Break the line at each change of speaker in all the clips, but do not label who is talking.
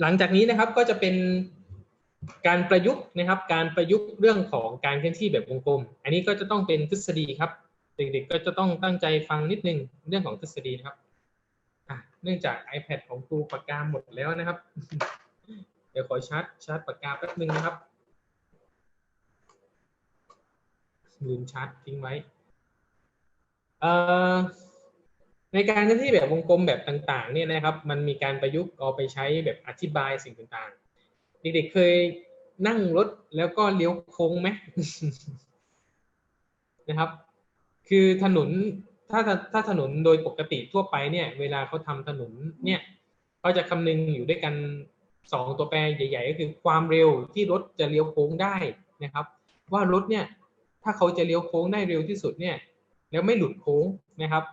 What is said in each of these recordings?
หลังจากนี้นะครับก็จะเป็นการประยุกต์นะครับ การประยุกต์เรื่องของการเคลื่อนที่แบบวงกลม อันนี้ก็จะต้องเป็นทฤษฎีครับ เด็กๆก็จะต้องตั้งใจฟังนิดนึงเรื่องของทฤษฎีนะครับเนื่องจาก iPad ของครูปากกาหมดแล้วนะครับ เดี๋ยวขอชาร์จชาร์จปากกาแป๊บนึงนะครับลืมชาร์จทิ้งไว้เอ่อ ในการที่แบบวงกลมแบบต่างๆเนี่ยนะครับ มันมีการประยุกต์เอาไปใช้แบบอธิบายสิ่งต่างๆ เด็กๆเคยนั่งรถแล้วก็เลี้ยวโค้งไหมนะครับ คือถนนถ้าถ้าถนนโดยปกติทั่วไปเนี่ย เวลาเขาทำถนนเนี่ยเขาจะคำนึงอยู่ด้วยกันสองตัวแปรใหญ่ ๆ ก็คือความเร็วที่รถจะเลี้ยวโค้งได้นะครับ ว่ารถเนี่ย ถ้าเขาจะเลี้ยวโค้งได้เร็วที่สุดเนี่ย แล้วไม่หลุดโค้งนะครับ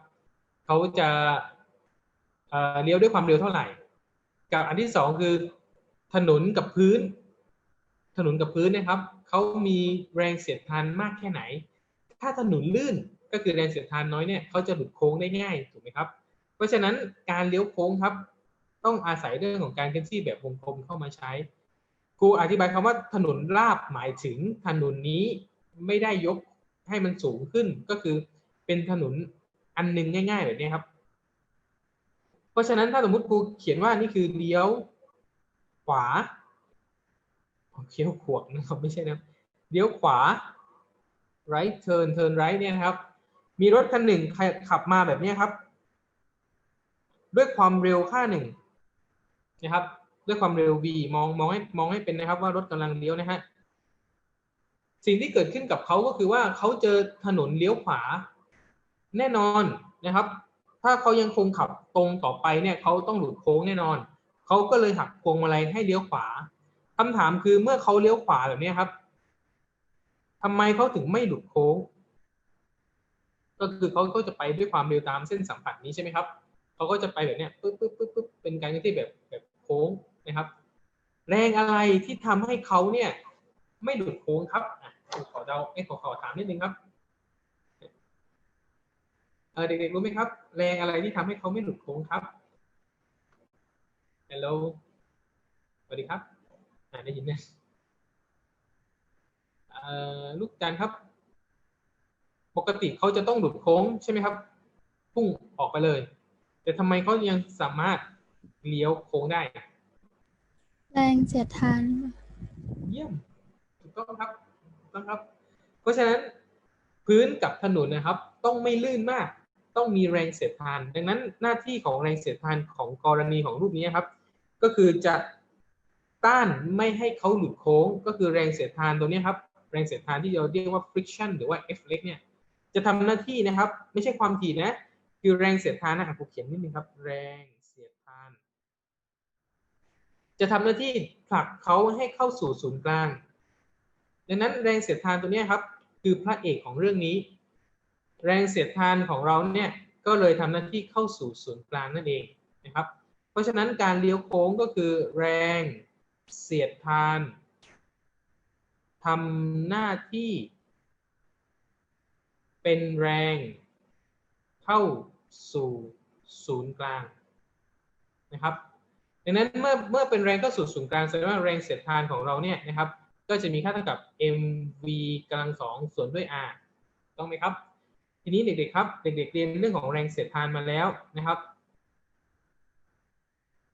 เขาจะเเลี้ยวด้วยความเร็วเท่าไหร่ กับอันที่สองคือถนนกับพื้น ถนนกับพื้นนะครับเขามีแรงเสียดทานมากแค่ไหน ถ้าถนนลื่นก็คือแรงเสียดทานน้อยเนี่ยเขาจะหลุดโค้งได้ง่ายถูกไหมครับ เพราะฉะนั้นการเลี้ยวโค้งครับ ต้องอาศัยเรื่องของการเคลื่อนที่แบบวงกลมเข้ามาใช้ครูอธิบายคำว่าถนนราบหมายถึงถนนนี้ไม่ได้ยกให้มันสูงขึ้นก็คือเป็นถนน อันหนึ่งง่ายๆแบบนี้ครับ เพราะฉะนั้นถ้าสมมติครูเขียนว่านี่คือเลี้ยวขวาเลี้ยวขวกนะครับไม่ใช่นะเลี้ยวขวา right turn turn right เนี่ยนะครับ มีรถคันหนึ่งขับมาแบบนี้ครับ ด้วยความเร็วค่าหนึ่งนะครับด้วยความเร็ว v มองมองให้มองให้เป็นนะครับ ว่ารถกำลังเลี้ยวนะฮะสิ่งที่เกิดขึ้นกับเขาก็คือว่าเขาเจอถนนเลี้ยวขวา แน่นอนนะครับ ถ้าเขายังคงขับตรงต่อไปเนี่ยเขาต้องหลุดโค้งแน่นอน เขาก็เลยหักพวงมาลัยให้เลี้ยวขวาคำถามคือเมื่อเขาเลี้ยวขวาแบบนี้ครับทำไมเขาถึงไม่หลุดโค้ง ก็คือเขาก็จะไปด้วยความเร็วตามเส้นสัมผัสนี้ใช่ไหมครับเขาก็จะไปแบบนี้ปึ๊บปึ๊บปึ๊บปึ๊บเป็นการที่แบบแบบโค้งนะครับ แรงอะไรที่ทำให้เขาเนี่ย ไม่หลุดโค้งครับขอเดาไอ้ขอขอถามนิดนึงครับ เเด็กๆรู้ไหมครับ แรงอะไรที่ทำให้เขาไม่หลุดโค้งครับฮัลโหลสวัสดีครับอ่าได้ยินไหมลูกจานครับ ปกติเขาจะต้องหลุดโค้งใช่ไหมครับ พุ่งออกไปเลย แต่ทำไมเขายังสามารถเลี้ยวโค้งได้
แรงเสียดทาน
เยี่ยมถูกต้องครับต้องครับ เพราะฉะนั้นพื้นกับถนนนะครับ ต้องไม่ลื่นมาก ต้องมีแรงเสียดทาน ดังนั้นหน้าที่ของแรงเสียดทานของกรณีของรูปนี้ครับ ก็คือจะต้านไม่ให้เขาหลุดโค้ง ก็คือแรงเสียดทานตัวนี้ครับ แรงเสียดทานที่เราเรียกว่า friction หรือว่า F เล็กเนี่ย จะทำหน้าที่นะครับ ไม่ใช่ความถี่นะ คือแรงเสียดทานนะผมเขียนนิดนึงครับ แรงเสียดทาน จะทำหน้าที่ผลักเขาให้เข้าสู่ศูนย์กลาง ดังนั้นแรงเสียดทานตัวนี้ครับ คือพระเอกของเรื่องนี้ แรงเสียดทานของเราเนี่ยก็เลยทำหน้าที่เข้าสู่ศูนย์กลางนั่นเองนะครับ เพราะฉะนั้นการเลี้ยวโค้งก็คือแรงเสียดทานทำหน้าที่ เป็นแรงเข้าสู่ศูนย์กลางนะครับดังนั้นเมื่อเมื่อเป็นแรงเข้าสู่ศูนย์กลางแสดงว่าแรงเสียดทานของเราเนี่ยนะครับ ก็จะมีค่าเท่ากับ mv กำลังสองส่วนด้วย r ต้องไหมครับ ทีนี้เด็กๆครับ เด็กๆเรียนเรื่องของแรงเสียดทานมาแล้วนะครับ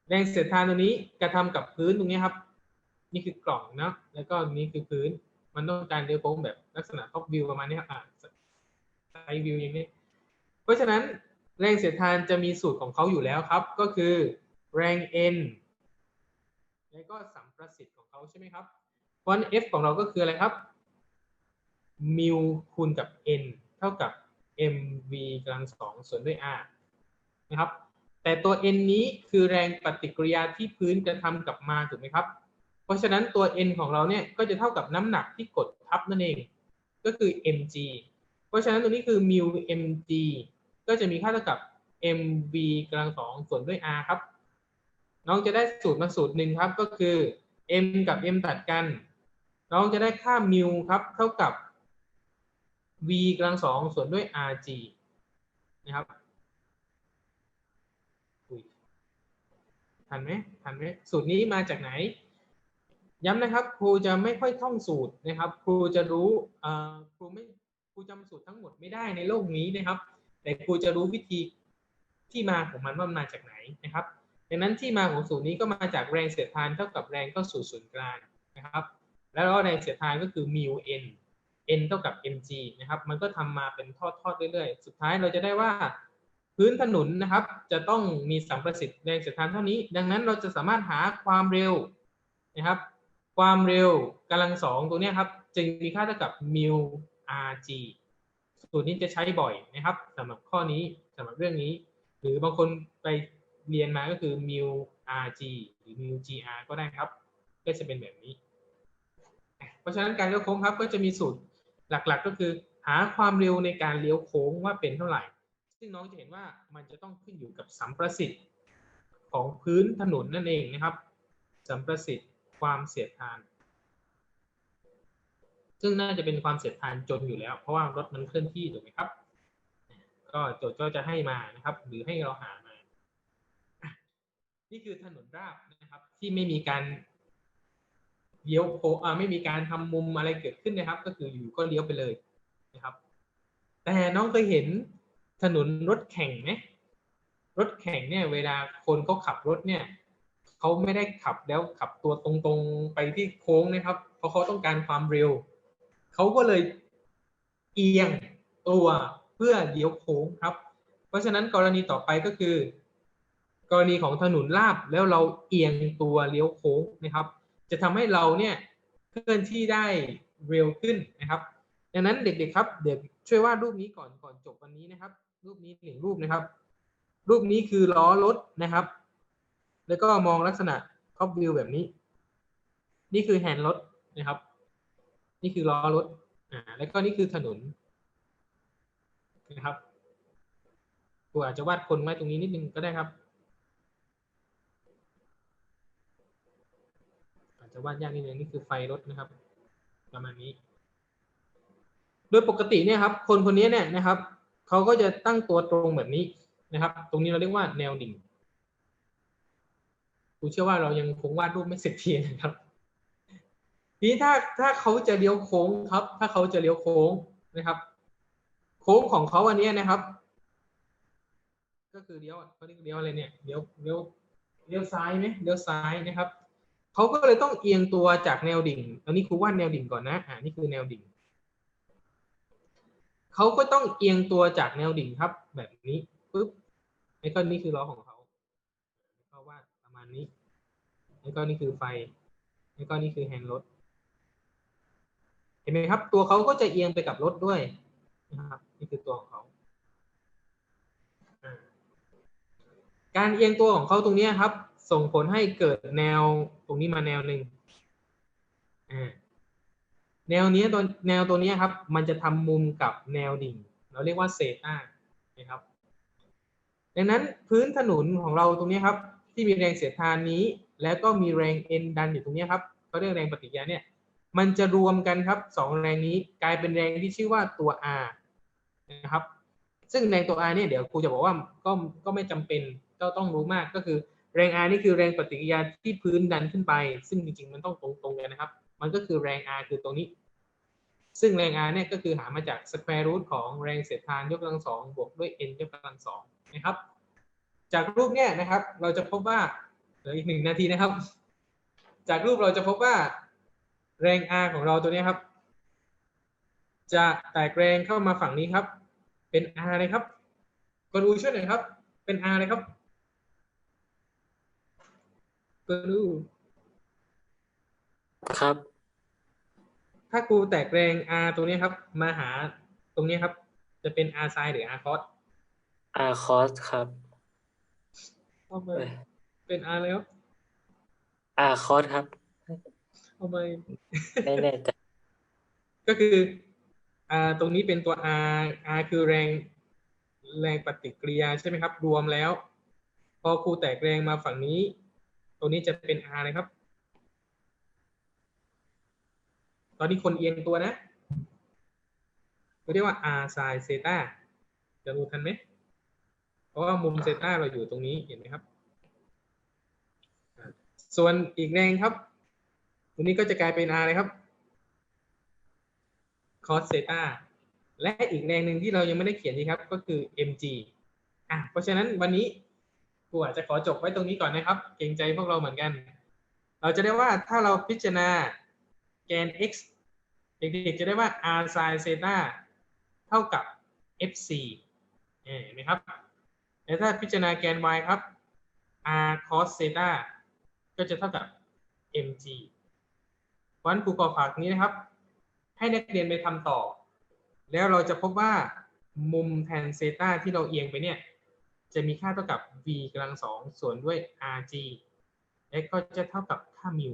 แรงเสียดทานตัวนี้กระทำกับพื้นตรงนี้ครับ นี่คือกล่องนะแล้วก็นี้คือพื้น มันต้องการเดียวโค้งแบบลักษณะท็อปวิวประมาณนี้ครับอ่าไซวิวอย่างนี้ เพราะฉะนั้นแรงเสียดทานจะมีสูตรของเขาอยู่แล้วครับ ก็คือแรง n แล้วก็สัมประสิทธิ์ของเขาใช่ไหมครับเพราะ F ของเราก็คืออะไรครับมิวคูณกับ n เท่ากับ mv กำลังสองส่วนด้วย r นะครับ แต่ตัว n นี้คือแรงปฏิกิริยาที่พื้นกระทำกับมาถูกไหมครับ เพราะฉะนั้นตัว n ของเราเนี่ยก็จะเท่ากับน้ำหนักที่กดทับนั่นเอง ก็คือ mg เพราะฉะนั้นตัวนี้คือ mu mg ก็จะมีค่าเท่ากับ mv กำลังสองส่วนด้วย r ครับ น้องจะได้สูตรมาสูตรหนึ่งครับก็คือ m กับ m ตัดกัน น้องจะได้ค่า mu ครับเท่ากับ v กำลังสองส่วนด้วย rg นะครับทันไหมทันไหมสูตรนี้มาจากไหน ย้ำนะครับ ครูจะไม่ค่อยท่องสูตรนะครับ ครูจะรู้ครูไม่ครูจำสูตรทั้งหมดไม่ได้ในโลกนี้นะครับ แต่ครูจะรู้วิธีที่มาของมันว่ามันมาจากไหนนะครับดังนั้นที่มาของสูตรนี้ก็มาจากแรงเสียดทานเท่ากับแรงเข้าสู่ศูนย์กลางนะครับ แล้วแรงเสียดทานก็คือ mu n n เท่ากับ mg นะครับ มันก็ทำมาเป็นทอดๆเรื่อยๆ สุดท้ายเราจะได้ว่าพื้นถนนนะครับ จะต้องมีสัมประสิทธิ์แรงเสียดทานเท่านี้ ดังนั้นเราจะสามารถหาความเร็วนะครับ ความเร็วกำลังสองตัวนี้ครับ จึงมีค่าเท่ากับ mu rg สูตรนี้จะใช้บ่อยนะครับสำหรับข้อนี้สำหรับเรื่องนี้ หรือบางคนไปเรียนมาก็คือ mu rg หรือ mu gr ก็ได้ครับ ก็จะเป็นแบบนี้ เพราะฉะนั้นการเลี้ยวโค้งครับก็จะมีสูตร หลักๆก็คือหาความเร็วในการเลี้ยวโค้งว่าเป็นเท่าไหร่ ซึ่งน้องจะเห็นว่ามันจะต้องขึ้นอยู่กับสัมประสิทธิ์ของพื้นถนนนั่นเองนะครับ สัมประสิทธิ์ความเสียดทาน ซึ่งน่าจะเป็นความเสียดทานจนอยู่แล้ว เพราะว่ารถมันเคลื่อนที่ถูกไหมครับ ก็โจทย์ก็จะให้มานะครับ หรือให้เราหามา นี่คือถนนราบนะครับ ที่ไม่มีการ เลี้ยวโค้งอ่าไม่มีการทำมุมอะไรเกิดขึ้นนะครับ ก็คืออยู่ก็เลี้ยวไปเลยนะครับ แต่น้องเคยเห็นถนนรถแข่งไหมรถแข่งเนี่ย เวลาคนเขาขับรถเนี่ยเขาไม่ได้ขับแล้วขับตัวตรงๆไปที่โค้งนะครับ เพราะเขาต้องการความเร็วเขาก็เลยเอียงตัวเพื่อเลี้ยวโค้งครับ เพราะฉะนั้นกรณีต่อไปก็คือ กรณีของถนนราบแล้วเราเอียงตัวเลี้ยวโค้งนะครับ จะทำให้เราเนี่ยเคลื่อนที่ได้เร็วขึ้นนะครับดังนั้นเด็กๆครับ เดี๋ยวช่วยวาดรูปนี้ก่อนก่อนจบวันนี้นะครับ รูปนี้หนึ่งรูปนะครับ รูปนี้คือล้อรถนะครับ แล้วก็มองลักษณะท็อปวิวแบบนี้ นี่คือแฮนด์รถนะครับ นี่คือล้อรถอ่าแล้วก็นี่คือถนนนะครับกูอาจจะวาดคนไว้ตรงนี้นิดนึงก็ได้ครับ อา จจะวาดยากนิดนึงนี่คือไฟรถนะครับ ประมาณนี้ โดยปกติเนี่ยครับ คนคนนี้เนี่ยนะครับเขาก็จะตั้งตัวตรงแบบนี้นะครับ ตรงนี้เราเรียกว่าแนวดิ่งกูเชื่อว่าเรายังคงวาดรูปไม่เสร็จทีนะครับทีนี้ถ้าถ้าเขาจะเลี้ยวโค้งครับ ถ้าเขาจะเลี้ยวโค้งนะครับ โค้งของเขาอันนี้นะครับ ก็คือเลี้ยวเขาเรียกเลี้ยวอะไรเนี่ยเลี้ยวเลี้ยวเลี้ยวซ้ายไหมเลี้ยวซ้ายนะครับ เขาก็เลยต้องเอียงตัวจากแนวดิ่งอันนี้ครูวาดแนวดิ่งก่อนนะอ่านี่คือแนวดิ่งเขาก็ต้องเอียงตัวจากแนวดิ่งครับ แบบนี้ปุ๊บไอ้ก้อนนี้คือล้อของเขาเขาวาดประมาณนี้ไอ้ก้อนนี้คือไฟไอ้ก้อนนี้คือแฮนด์รถเห็นไหมครับ ตัวเขาก็จะเอียงไปกับรถด้วยนะครับนี่คือตัวของเขาการเอียงตัวของเขาตรงนี้ครับ ส่งผลให้เกิดแนวตรงนี้มาแนวหนึ่งแนวนี้ตัวแนวตัวนี้ครับ มันจะทำมุมกับแนวดิ่ง เราเรียกว่าเซต้านะครับดังนั้นพื้นถนนของเราตรงนี้ครับ ที่มีแรงเสียดทานนี้ แล้วก็มีแรงเอ็นดันอยู่ตรงนี้ครับเขาเรียกแรงปฏิกิริยาเนี่ยมันจะรวมกันครับสองแรงนี้กลายเป็นแรงที่ชื่อว่าตัว R นะครับ ซึ่งแรงตัว R เนี่ยเดี๋ยวครูจะบอกว่าก็ก็ไม่จำเป็นก็ต้องรู้มากก็คือ แรง R นี่คือแรงปฏิกิริยาที่พื้นดันขึ้นไป ซึ่งจริงๆ มันต้องตรงๆกันนะครับ มันก็คือแรง R คือตรงนี้ ซึ่งแรง R เนี่ยก็คือหามาจาก square root ของแรงเสียดทานยกกำลังสองบวกด้วย n ยกกำลังสองนะครับ จากรูปเนี่ยนะครับ เราจะพบว่าเหลืออีกหนึ่งนาทีนะครับ จากรูปเราจะพบว่าแรง R ของเราตัวนี้ครับ จะแตกแรงเข้ามาฝั่งนี้ครับ เป็น R เลยครับกดอูช่วยหน่อยครับ เป็น R เลยครับ กดอู
ครับ
ถ้ากูแตกแรง R ตัวนี้ครับ มาหาตรงนี้ครับ จะเป็น R sin หรือ R cos
อาคอสครับ
เอาไป
เอ้ย
เป็น R เลยครับ
อาคอสครับ
เอาไป
ไม่แน่ใจ
ก็คือ R ตรงนี้เป็นตัว R R คือแรงแรงปฏิกิริยาใช่ไหมครับ รวมแล้ว พอครูแตกแรงมาฝั่งนี้ ตัวนี้จะเป็น R เลยครับ ตอนนี้คนเอียงตัวนะเราเรียกว่า R sin เซต้าจะรู้ทันไหม เพราะว่ามุมเซต้าเราอยู่ตรงนี้เห็นไหมครับ ส่วนอีกแรงครับ ตัวนี้ก็จะกลายเป็น r เลยครับ cos เซต้าและอีกแรงหนึ่งที่เรายังไม่ได้เขียนนี่ครับ ก็คือ mg อะเพราะฉะนั้นวันนี้ ครูอาจจะขอจบไว้ตรงนี้ก่อนนะครับ เกรงใจพวกเราเหมือนกัน เราจะได้ว่าถ้าเราพิจารณาแกน x เด็กๆจะได้ว่า r sin เซต้าเท่ากับ fc เห็นไหมครับแล้วถ้าพิจารณาแกน y ครับ r cos เซต้าก็จะเท่ากับ mg เพราะนั้นครูขอฝากนี้นะครับ ให้นักเรียนไปทำต่อ แล้วเราจะพบว่ามุมแทนเซต้าที่เราเอียงไปเนี่ย จะมีค่าเท่ากับ v กำลังสองส่วนด้วย rg x ก็จะเท่ากับค่ามิว